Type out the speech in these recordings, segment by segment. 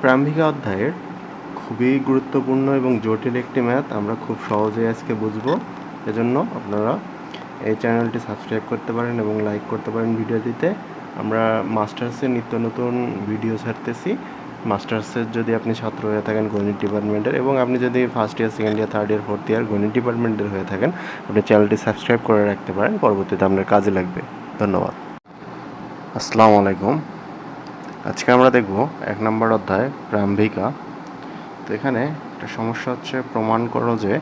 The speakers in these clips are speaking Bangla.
প্রারম্ভিকা অধ্যায়ের খুবই গুরুত্বপূর্ণ এবং জটিল একটি ম্যাথ, আমরা খুব সহজেই আজকে বুঝব। এজন্য আপনারা এই চ্যানেলটি সাবস্ক্রাইব করতে পারেন এবং লাইক করতে পারেন ভিডিওটিতে। আমরা মাস্টার্সের নিত্য নতুন ভিডিও ছাড়তেছি। মাস্টার্সের যদি আপনি ছাত্র হয়ে থাকেন গণিত ডিপার্টমেন্টের এবং আপনি যদি first year, second year, third year, fourth year গণিত ডিপার্টমেন্টের হয়ে থাকেন, আপনি চ্যানেলটি সাবস্ক্রাইব করে রাখতে পারেন, পরবর্তীতে আপনার কাজে লাগবে। ধন্যবাদ। আসসালামু আলাইকুম। আজকে আমরা দেখব এক নম্বর অধ্যায় প্রারম্ভিকা তো এখানে একটা সমস্যা হচ্ছে, প্রমাণ করো যে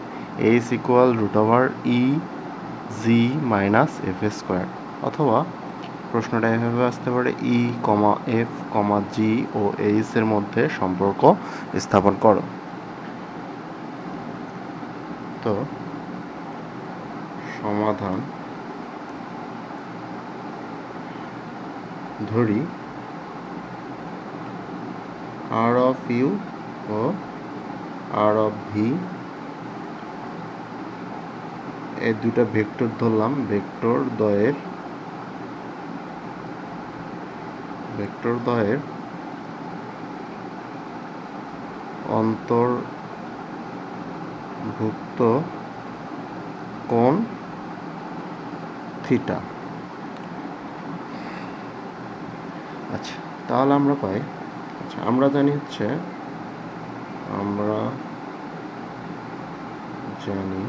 H equal root over E G minus F A square অথবা প্রশ্নটা এভাবে আসতে পারে ই কমা এফ কমা জি ও এইচ এর মধ্যে সম্পর্ক স্থাপন করো। তো সমাধান ধরি। আর অফ ইউ ও আর অফ ভি এই দুটা ভেক্টর ধরলাম, ভেক্টর দ্বয়ের ভেক্টর দ্বয়ের অন্তর্ভুক্ত কোণ থিটা। আচ্ছা তাহলে আমরা পাই আচ্ছা আমরা জানি হচ্ছে, আমরা জানি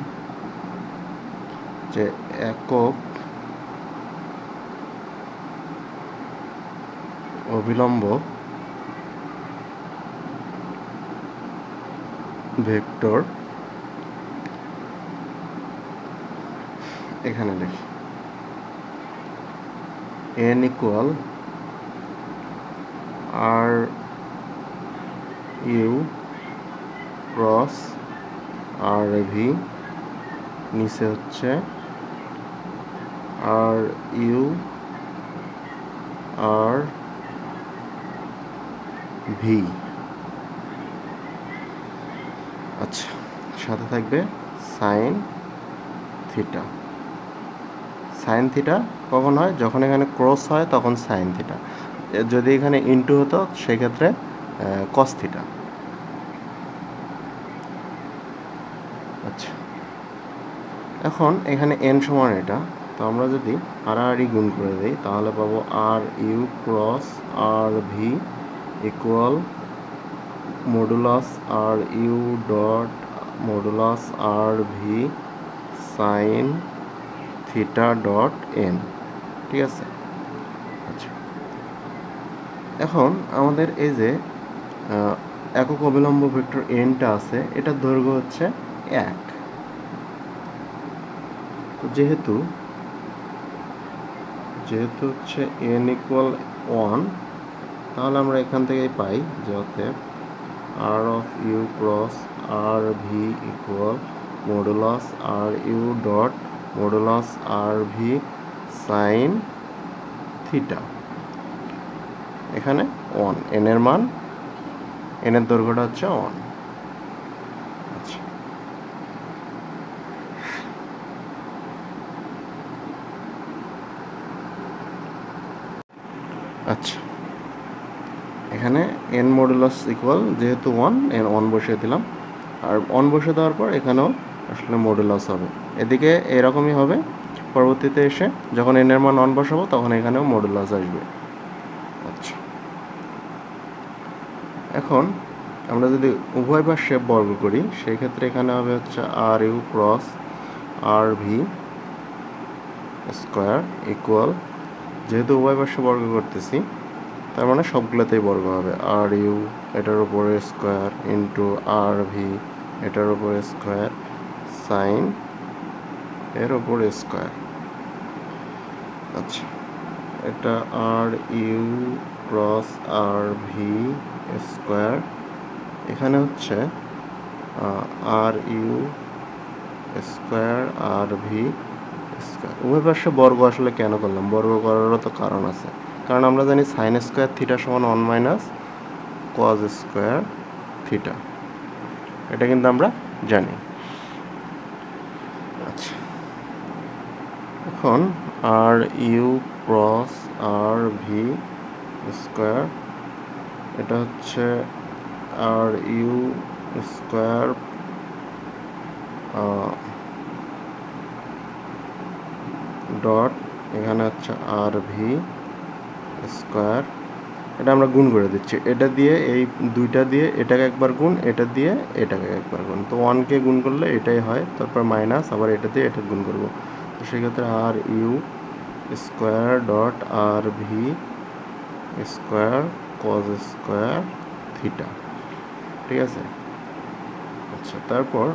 যে একক অবিলম্ব ভেক্টর এখানে দেখি। n equal R U, cross, R V, নিচে হচ্ছে আর ইউ, আর ভি। আচ্ছা সাথে থাকবে সাইন থিটা। সাইন থিটা কখন হয়? যখন এখানে ক্রস হয়, তখন সাইন থিটা। যদি এখানে ইনটু হতো, সেক্ষেত্রে কস থিটা আচ্ছা এখন এখানে এন সমান এটা, তো আমরা যদি আর আর ই গুণ করে দিই, তাহলে পাবো R U cross R V equal modulus R U dot modulus R V sine theta dot N ঠিক আছে? আচ্ছা। এখন আমাদের এই যে একক অবিলম্ব ভেক্টর এনটা আছে, এটার দৈর্ঘ্য হচ্ছে এক। যেহেতু যেহেতু হচ্ছে এন ইকুয়াল ওয়ান তাহলে আমরা এখান থেকেই পাই যে অতএব R of U cross R V equal modulus R U dot modulus R V sine theta এখানে ওয়ান এন এর মান এন এর দৈর্ঘ্যটা হচ্ছে ওয়ান আচ্ছা আচ্ছা এখানে এন মডুলাস ইকুয়াল যেহেতু ওয়ান এন ওয়ান বসিয়ে দিলাম। আর ওয়ান বসে দেওয়ার পর এখানেও আসলে মডুলাস হবে। এদিকে এরকমই হবে। পরবর্তীতে এসে যখন এন এর মান ওয়ান বসাবো, তখন এখানেও মডুলাস আসবে। আচ্ছা। এখন আমরা যদি উভয় পাশে বর্গ করি সেই ক্ষেত্রে এখানে হবে হচ্ছে R U cross R V square equal যেহেতু উভয় পাশে বর্গ করতেছি তার মানে সবগুলোতেই বর্গ হবে। আর ইউ, এটার উপরে স্কোয়ার ইন্টু আর ভি, এটার উপরে স্কোয়ার সাইন, এর উপরে স্কোয়ার। আচ্ছা এটা R U cross R V square, এখানে হচ্ছে R U square R V square. উভয় পাশে বর্গ আসলে কেন করলাম? বর্গ করারও তো কারণ আছে। কারণ আমরা জানি সাইন স্কোয়ার থিটা সমান one minus cos square theta এটা কিন্তু আমরা জানি। আচ্ছা। এখন R U cross R V square এটা হচ্ছে আর ইউ স্কোয়ার ডট এখানে হচ্ছে আর ভি স্কোয়ার এটা আমরা গুণ করে দিচ্ছি। এটা দিয়ে এই দুইটা দিয়ে এটাকে একবার গুণ, এটা দিয়ে এটাকে একবার গুণ। তো ওয়ানকে গুণ করলে এটাই হয়, তারপর মাইনাস আবার এটা দিয়ে এটা গুণ করব। তো সেক্ষেত্রে R U square dot R V square cos square theta ঠিক আছে? আচ্ছা তারপর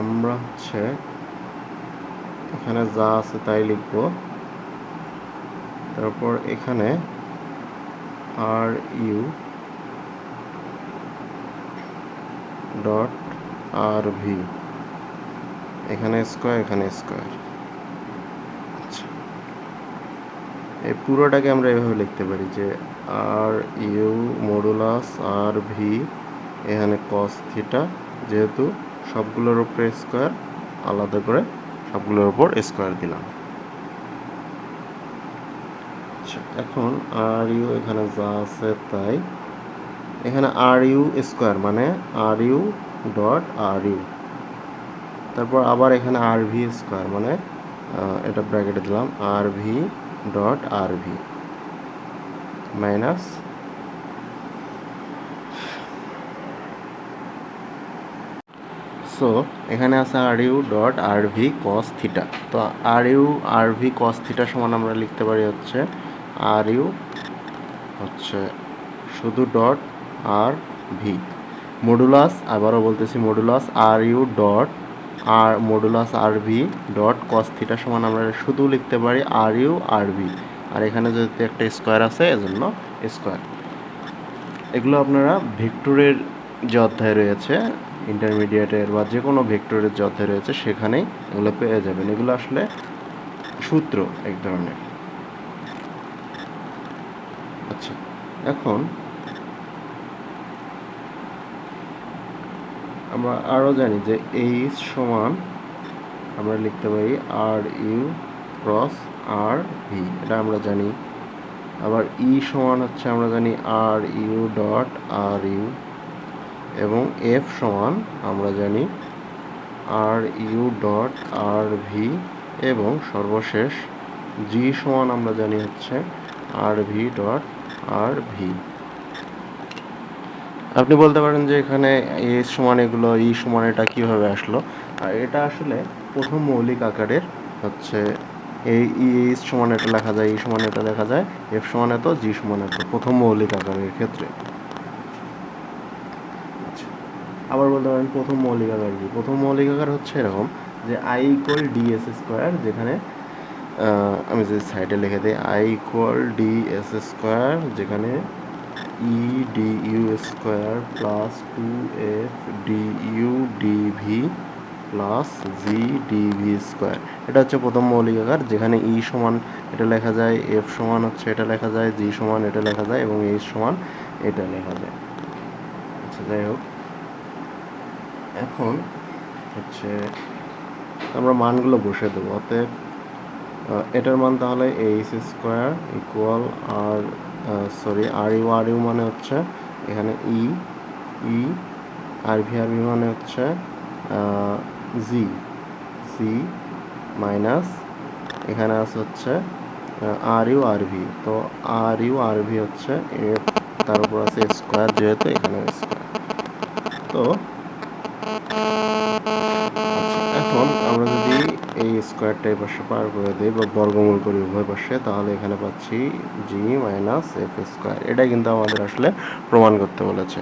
আমরা হচ্ছে এখানে যা আছে তাই লিখব। তারপর এখানে R U dot R V. এখানে স্কোয়ার এখানে স্কোয়ার। আচ্ছা। এই পুরোটাকে আমরা এভাবে লিখতে পারি যে R U modulus R V এখানে কস থিটা যেহেতু সবগুলোর উপরে স্কোয়ার, আলাদা করে সবগুলোর উপর স্কোয়ার দিলাম আচ্ছা এখন আর ইউ এখানে যা আছে তাই। এখানে আর ইউ স্কোয়ার মানে R U dot R U. তারপর আবার এখানে আর ভি স্কোয়ার মানে এটা ব্র্যাকেটে দিলাম, R V dot R V. Minus so, এখানে আছে R U dot R V cos theta. তো R U R V cos theta সমান আমরা লিখতে পারি হচ্ছে আর ইউ হচ্ছে শুধু ডট আর ভি। মডুলাস, আবারও বলতেছি modulus, R U dot R modulus R V dot cos theta সমান আমরা শুধু লিখতে পারি আর ইউ আর ভি। আর এখানে যেহেতু একটা স্কোয়ার আছে, এজন্য স্কোয়ার। এগুলো আপনারা ভেক্টরের যে অধ্যায় রয়েছে, ইন্টারমিডিয়েটের বা যে কোনো ভেক্টরের যে অধ্যায় রয়েছে, সেখানেই এগুলো পেয়ে যাবেন। এগুলো আসলে সূত্র এক ধরনের। আচ্ছা এখন আমরা আরও জানি যে এইচ সমান আমরা লিখতে পারি R U cross R V এটা আমরা জানি। আবার ই সমান হচ্ছে আমরা জানি R U dot R U এবং এফ সমান আমরা জানি R U dot R V এবং সর্বশেষ জি সমান আমরা জানি হচ্ছে R V dot R V. আপনি বলতে পারেন যে এখানে এ সমান এগুলো, ই সমান এটা কীভাবে আসলো? আর এটা আসলে প্রথম মৌলিক আকারের হচ্ছে এই ই, এইচ সমান এটা লেখা যায়, ই সমান এটা লেখা যায়, এফ সমান এত, জি সমান এত, প্রথম মৌলিক আকারের ক্ষেত্রে। আচ্ছা আবার বলতে পারেন প্রথম মৌলিক আকার কি? প্রথম মৌলিক আকার হচ্ছে এরকম যে I equal D S square যেখানে আমি যে সাইডে লিখে দিই I equal D S square যেখানে E D U square plus two F D U D V plus G D V square এটা হচ্ছে প্রথম মৌলিক আকার, যেখানে ই সমান এটা লেখা যায় এফ সমান হচ্ছে এটা লেখা যায় জি সমান এটা লেখা যায় এবং এইচ সমান এটা লেখা যায়। আচ্ছা যাই হোক। এখন হচ্ছে আমরা মানগুলো বসে দেবো, অতএব এটার মান তাহলে H square equal R sorry R U R U মানে হচ্ছে এখানে ই ই আর ভি আর ভি মানে হচ্ছে জি সি মাইনাস এখানে আছে হচ্ছে আর ইউ আর ভি তো আর ইউ আর ভি হচ্ছে এফ তার উপর আছে স্কোয়ার যেহেতু এখানে স্কোয়ার তো স্কোয়ারটা এই পাশে পার করে দিই বা বর্গমূল করি উভয় পাশে, তাহলে এখানে পাচ্ছি জি মাইনাস এফ স্কোয়ার এটাই কিন্তু আমাদের আসলে প্রমাণ করতে বলেছে।